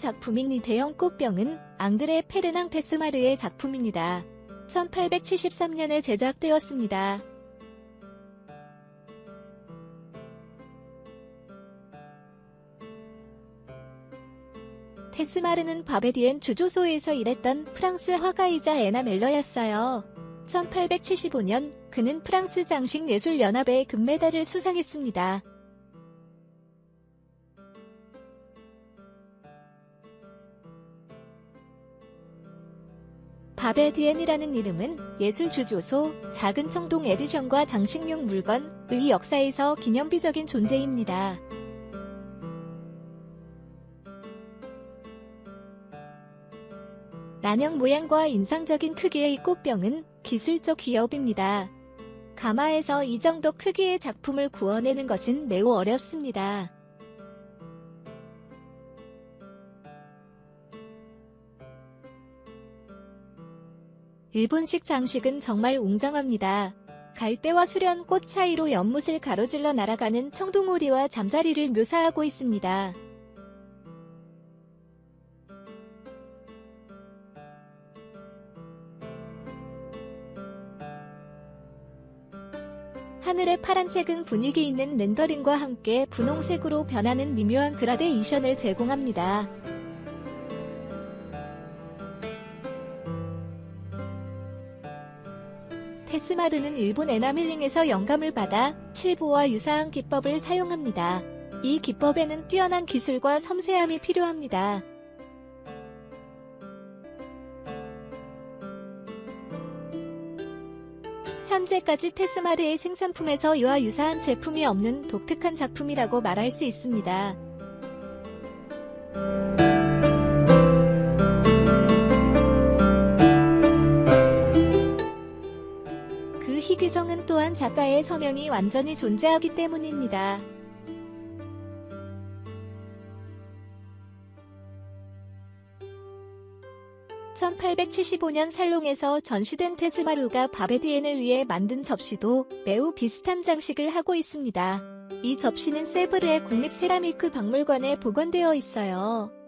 작품인 이 대형 꽃병은 앙드레 페르낭 테스마르의 작품입니다. 1873년에 제작되었습니다. 테스마르는 바베디엔 주조소에서 일했던 프랑스 화가이자 에나 멜러였어요. 1875년 그는 프랑스 장식예술연합의 금메달을 수상했습니다. 바베디엔이라는 이름은 예술 주조소, 작은 청동 에디션과 장식용 물건의 역사에서 기념비적인 존재입니다. 난형 모양과 인상적인 크기의 꽃병은 기술적 기업입니다. 가마에서 이 정도 크기의 작품을 구워내는 것은 매우 어렵습니다. 일본식 장식은 정말 웅장합니다. 갈대와 수련 꽃 사이로 연못을 가로질러 날아가는 청둥오리와 잠자리를 묘사하고 있습니다. 하늘의 파란색은 분위기 있는 렌더링과 함께 분홍색으로 변하는 미묘한 그라데이션을 제공합니다. 테스마르는 일본 에나밀링에서 영감을 받아 칠보와 유사한 기법을 사용합니다. 이 기법에는 뛰어난 기술과 섬세함이 필요합니다. 현재까지 테스마르의 생산품에서 이와 유사한 제품이 없는 독특한 작품이라고 말할 수 있습니다. 희귀성은 또한 작가의 서명이 완전히 존재하기 때문입니다. (1875년) 살롱에서 전시된 테스마루가 바베디엔을 위해 만든 접시도 매우 비슷한 장식을 하고 있습니다. 이 접시는 세브르의 국립 세라미크 박물관에 보관되어 있어요.